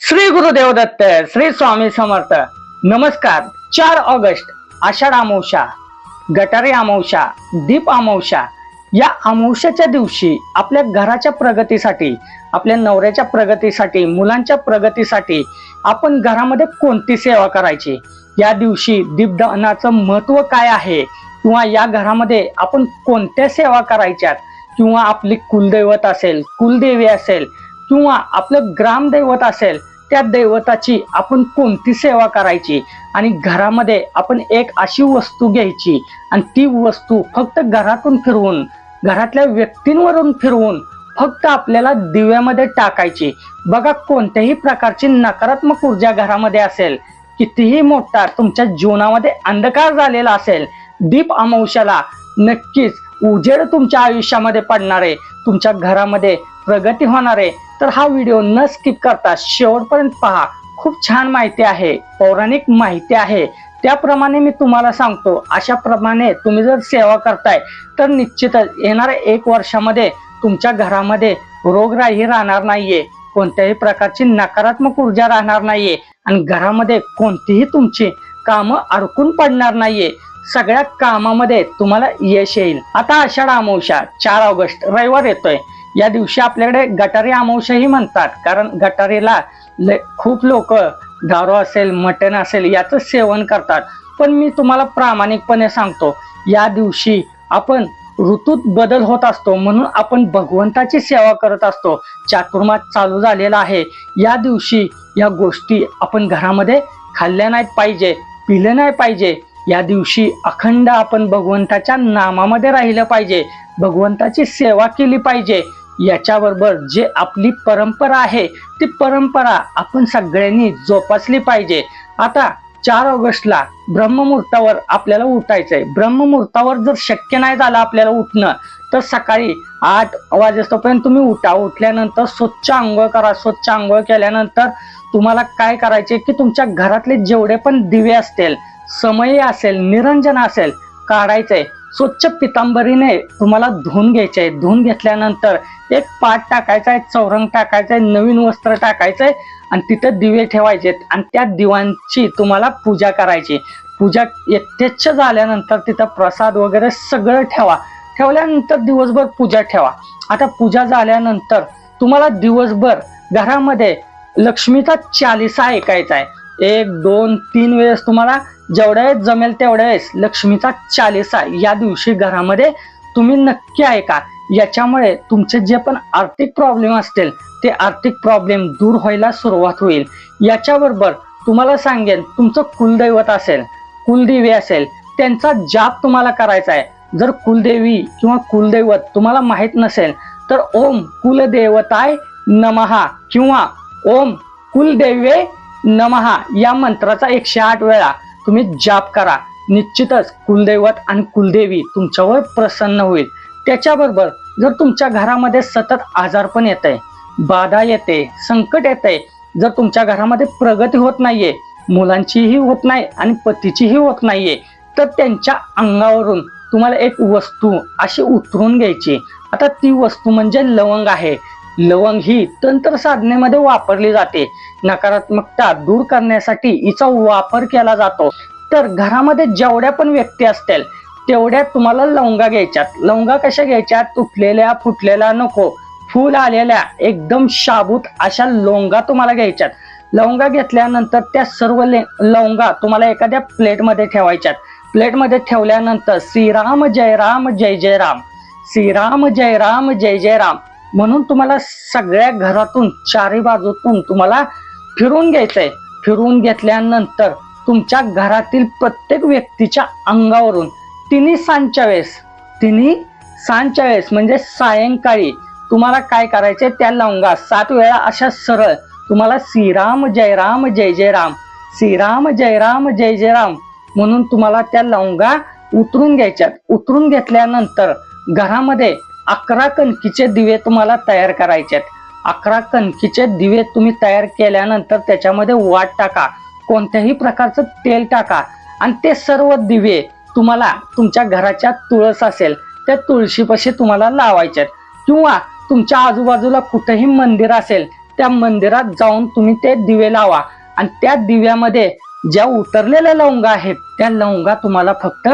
श्री गुरुदेव दत्त श्री स्वामी समर्थ. नमस्कार. चार ऑगस्ट आषाढ अमावशा गटारी अमावशा दीप अमावशा या अमावशाच्या दिवशी आपल्या घराच्या प्रगतीसाठी आपल्या नवऱ्याच्या प्रगतीसाठी मुलांच्या प्रगतीसाठी आपण घरामध्ये कोणती सेवा करायची? या दिवशी दीपदानाचं महत्त्व काय आहे? किंवा या घरामध्ये आपण कोणत्या सेवा करायच्यात? किंवा आपली कुलदैवत असेल कुलदेवी असेल किंवा आपलं ग्रामदैवत असेल त्या दैवताची आपण कोणती सेवा करायची? आणि घरामध्ये आपण एक अशी वस्तू घ्यायची आणि ती वस्तू फक्त घरातून फिरवून घरातल्या व्यक्तींवरून फिरवून फक्त आपल्याला दिव्यामध्ये टाकायची. बघा कोणत्याही प्रकारची नकारात्मक ऊर्जा घरामध्ये असेल कितीही मोठा तुमच्या जीवनामध्ये अंधकार झालेला असेल दीप अमावश्याला नक्कीच उजेड तुमच्या आयुष्यामध्ये पडणार आहे तुमच्या घरामध्ये प्रगती होणार आहे तर हा व्हिडिओ न स्किप करता शेवटपर्यंत पहा. खूप छान माहिती आहे पौराणिक माहिती आहे. त्याप्रमाणे मी तुम्हाला सांगतो अशा प्रमाणे तुम्ही जर सेवा करताय तर निश्चितच येणाऱ्या एक वर्षामध्ये तुमच्या घरामध्ये रोगराई राहणार नाहीये. कोणत्याही प्रकारची नकारात्मक ऊर्जा राहणार नाहीये. आणि घरामध्ये कोणतीही तुमची कामं अडकून पडणार नाहीये. सगळ्या कामामध्ये तुम्हाला यश येईल. आता आषाढ अमावस्या चार ऑगस्ट रविवार येतोय. या दिवशी आपल्याकडे गटारी अमावस्याही म्हणतात. कारण गटारीला खूप लोक दारू असेल मटण असेल याचं सेवन करतात. पण मी तुम्हाला प्रामाणिकपणे सांगतो या दिवशी आपण ऋतूत बदल होत असतो म्हणून आपण भगवंताची सेवा करत असतो. चातुर्मास चालू झालेला आहे. या दिवशी या गोष्टी आपण घरामध्ये खाल्ल्या नाहीत पाहिजे पिले नाही पाहिजे. या दिवशी अखंड आपण भगवंताच्या नामामध्ये राहिलं पाहिजे. भगवंताची सेवा केली पाहिजे. याच्याबरोबर जे आपली परंपरा आहे ती परंपरा आपण सगळ्यांनी जोपासली पाहिजे. आता चार ऑगस्टला ब्रह्ममुहूर्तावर आपल्याला उठायचंय. ब्रह्ममुहूर्तावर जर शक्य नाही झालं आपल्याला उठणं तर सकाळी आठ वाजेपर्यंत तुम्ही उठा. उठल्यानंतर स्वच्छ आंघोळ करा. स्वच्छ आंघोळ केल्यानंतर तुम्हाला काय करायचे की तुमच्या घरातले जेवढे पण दिवे असतील समयी असेल निरंजन असेल काढायचंय. स्वच्छ पितांबरीने तुम्हाला धुवून आहे. धुवून घेतल्यानंतर एक पाट टाकायचा चौरंग टाकायचंय नवीन वस्त्र टाकायचंय आणि तिथं दिवे ठेवायचे आणि त्या दिवांची तुम्हाला पूजा करायची पूजा यथेच्छ झाल्यानंतर तिथं प्रसाद वगैरे सगळं ठेवा. ठेवल्यानंतर दिवसभर पूजा ठेवा. आता पूजा झाल्यानंतर तुम्हाला दिवसभर घरामध्ये लक्ष्मीचा चालिसा ऐकायचा आहे. एक दोन तीन वेळेस तुम्हाला जेवढ्या वेळेस जमेल तेवढ्या वेळेस लक्ष्मीचा चालिसा या दिवशी घरामध्ये तुम्ही नक्की ऐका. याच्यामुळे तुमचे जे पण आर्थिक प्रॉब्लेम असतील ते आर्थिक प्रॉब्लेम दूर व्हायला सुरुवात होईल. याच्याबरोबर तुम्हाला सांगेन तुमचं कुलदैवत असेल कुलदेवी असेल त्यांचा जाप तुम्हाला करायचा आहे. जर कुलदेवी किंवा कुलदैवत तुम्हाला माहीत नसेल तर ओम कुलदेवताय नमहा किंवा ओम कुलदेवे नमहा. या मंत्राचा एकशे आठ वेळा तुम्ही जाप करा. निश्चितच कुलदैवत आणि कुलदेवी तुमच्यावर प्रसन्न होईल. त्याच्याबरोबर जर तुमच्या घरामध्ये सतत आजारपण येत आहे बाधा येते संकट येत आहे जर तुमच्या घरामध्ये प्रगती होत नाहीये मुलांचीही होत नाही आणि पतीचीही होत नाहीये तर त्यांच्या अंगावरून तुम्हाला एक वस्तू अशी उतरून घ्यायची. आता ती वस्तू म्हणजे लवंग आहे. लवंग ही तंत्र साधनेमध्ये वापरली जाते. नकारात्मकता दूर करण्यासाठी हिचा वापर केला जातो. तर घरामध्ये जेवढ्या पण व्यक्ती असतील तेवढ्या तुम्हाला लवंगा घ्यायच्यात. लवंगा कशा घ्यायच्यात? तुटलेल्या फुटलेल्या नको. फुल आलेल्या एकदम शाबूत अशा लवंगा तुम्हाला घ्यायच्यात. लवंगा घेतल्यानंतर त्या सर्व लवंगा तुम्हाला एखाद्या प्लेटमध्ये ठेवायच्यात. प्लेटमध्ये ठेवल्यानंतर श्रीराम जय राम जय जय राम. श्रीराम जय राम जय जय राम. म्हणून तुम्हाला सगळ्या घरातून चारी बाजूतून तुम्हाला फिरून घ्यायचंय. फिरून घेतल्यानंतर तुमच्या घरातील प्रत्येक व्यक्तीच्या अंगावरून तिन्ही सांच्या वेळेस तिन्ही सांच्या वेळेस म्हणजे सायंकाळी तुम्हाला काय करायचे त्या लवंगा सात वेळा अशा सरळ तुम्हाला श्रीराम जयराम जय जय राम श्रीराम जयराम जय जय राम म्हणून तुम्हाला त्या लवंगा उतरून घ्यायच्यात. उतरून घेतल्यानंतर घरामध्ये अकरा कणकीचे दिवे तुम्हाला तयार करायचे आहेत अकरा कणकीचे दिवे तुम्ही तयार केल्यानंतर त्याच्यामध्ये वाट टाका. कोणत्याही प्रकारचं तेल टाका. आणि ते सर्व दिवे तुम्हाला तुमच्या घराच्या तुळस असेल त्या तुळशीपाशी तुम्हाला लावायचे आहेत किंवा तुमच्या आजूबाजूला कुठेही मंदिर असेल त्या मंदिरात जाऊन तुम्ही ते दिवे लावा. आणि त्या दिव्यामध्ये ज्या उतरलेल्या लवंगा आहेत त्या लवंगा तुम्हाला फक्त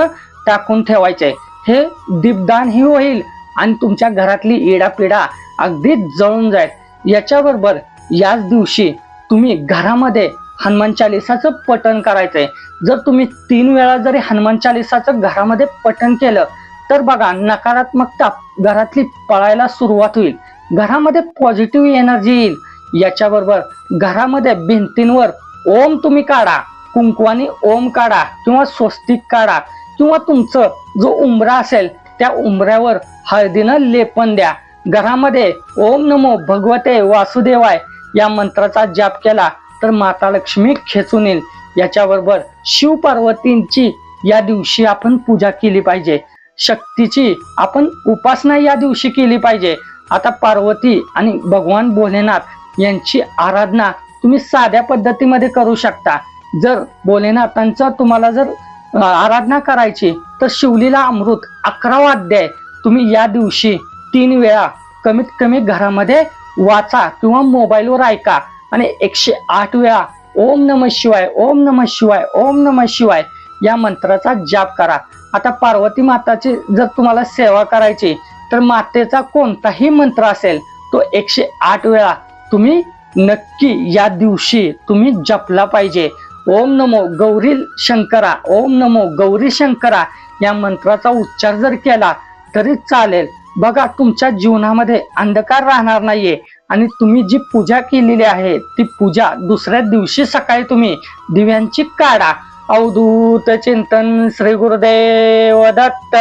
टाकून ठेवायचे. हे दीपदान ही होईल. आणि तुमच्या घरातली इडापिडा अगदी जळून जाईल याच्याबरोबर याच दिवशी तुम्ही घरामध्ये हनुमान चालिसाचं पठण करायचंय. जर तुम्ही तीन वेळा जरी हनुमान चालिसाचं घरामध्ये पठण केलं तर बघा नकारात्मकता घरातली पळायला सुरुवात होईल. घरामध्ये पॉझिटिव्ह एनर्जी येईल. याच्याबरोबर घरामध्ये भिंतींवर ओम तुम्ही काढा कुंकवानी ओम काढा किंवा स्वस्तिक काढा किंवा तुमचं जो उंबरा असेल त्या उंबऱ्यावर हळदीनं लेपन द्या. घरामध्ये ओम नमो भगवते वासुदेवाय या मंत्राचा जाप केला तर माता लक्ष्मी खेचून येईल. याच्याबरोबर शिव पार्वतींची या दिवशी आपण पूजा केली पाहिजे. शक्तीची आपण उपासना या दिवशी केली पाहिजे. आता पार्वती आणि भगवान भोलेनाथ यांची आराधना तुम्ही साध्या पद्धतीमध्ये करू शकता. जर भोलेनाथांचा तुम्हाला जर आराधना करायची. तर शिवलीला अमृत अकरावा अध्याय. तुम्ही या दिवशी तीन वेळा कमीत कमी घरामध्ये वाचा किंवा मोबाईलवर ऐका. आणि एकशे आठ वेळा ओम नम शिवाय ओम नम शिवाय ओम नम शिवाय या मंत्राचा जाप करा. आता पार्वती माताची जर तुम्हाला सेवा करायची तर मातेचा कोणताही मंत्र असेल तो एकशे आठ वेळा तुम्ही नक्की या दिवशी तुम्ही जपला पाहिजे. ओम नमो गौरी शंकरा ओम नमो गौरी शंकरा या मंत्राचा उच्चार जर केला तरी चालेल. बघा तुमच्या जीवनामध्ये अंधकार राहणार नाहीये आणि तुम्ही जी पूजा केलेली आहे ती पूजा दुसऱ्या दिवशी सकाळी तुम्ही दिव्यांची काढा. अवधूत चिंतन श्री गुरुदेव दत्त.